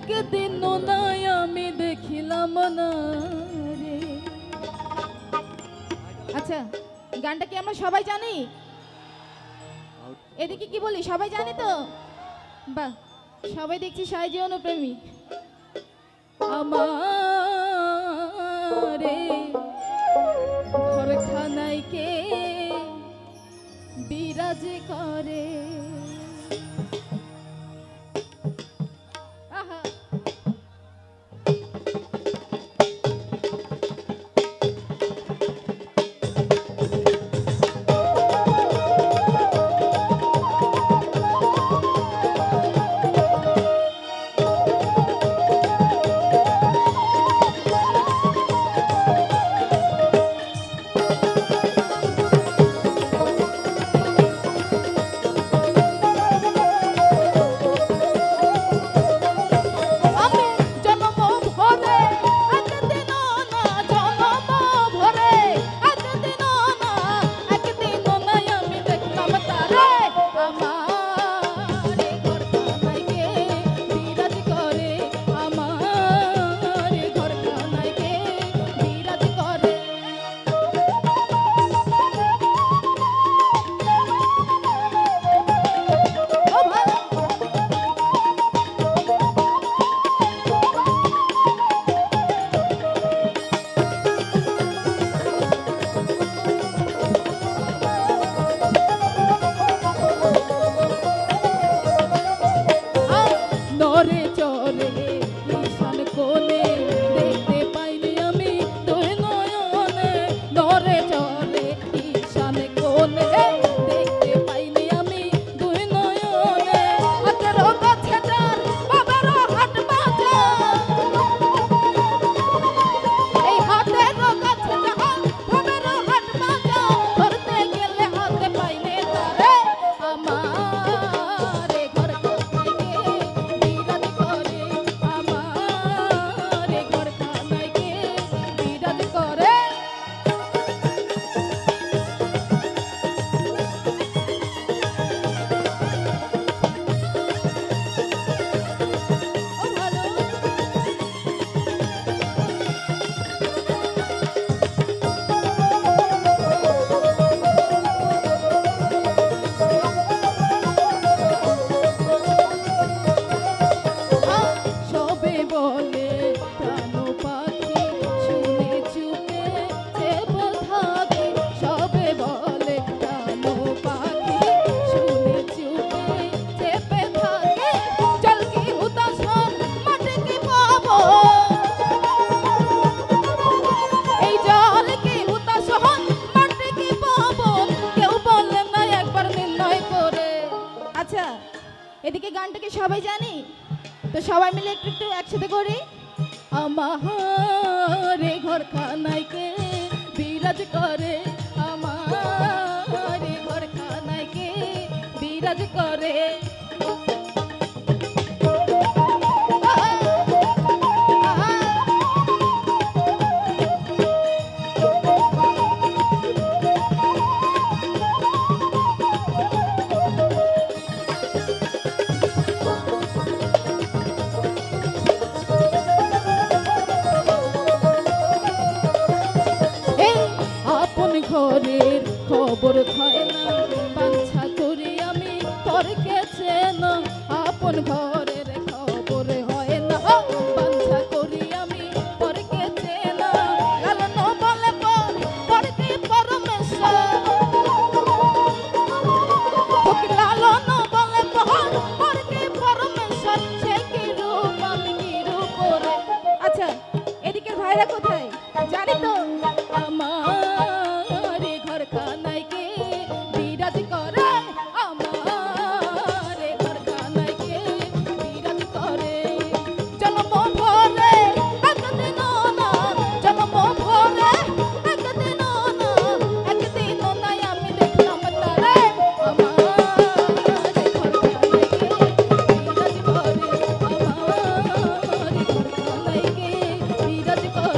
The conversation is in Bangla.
একদিন নাই, আমি দেখিলাম না রে। আচ্ছা গানটা কি আমরা সবাই জানি? এদিকে কি বলি, সবাই জানি তো? বাহ, সবাই দেখছি সাহায্য অনুপ্রেমী আমারে ঘরখানায় কে বিরাজ করে? এদিকে গানটাকে সবাই জানি? তো সবাই মিলে একটু একটু একসাথে করি। আমারে ঘর খানাইকে বিরাজ করে আমারে ঘর খানাইকে বিরাজ করে। খবর হয় না, বাঞ্ছা করি আমি পরকে চেন আপন ঘরের খবর হয় না। বাঞ্ছা করি আমি পরকে চেন লালন বলে পর পরকে কি রূপ, আমি কি রূপ আচ্ছা এদিকের ভাইরা কোথায়? জানি তো। Mexico.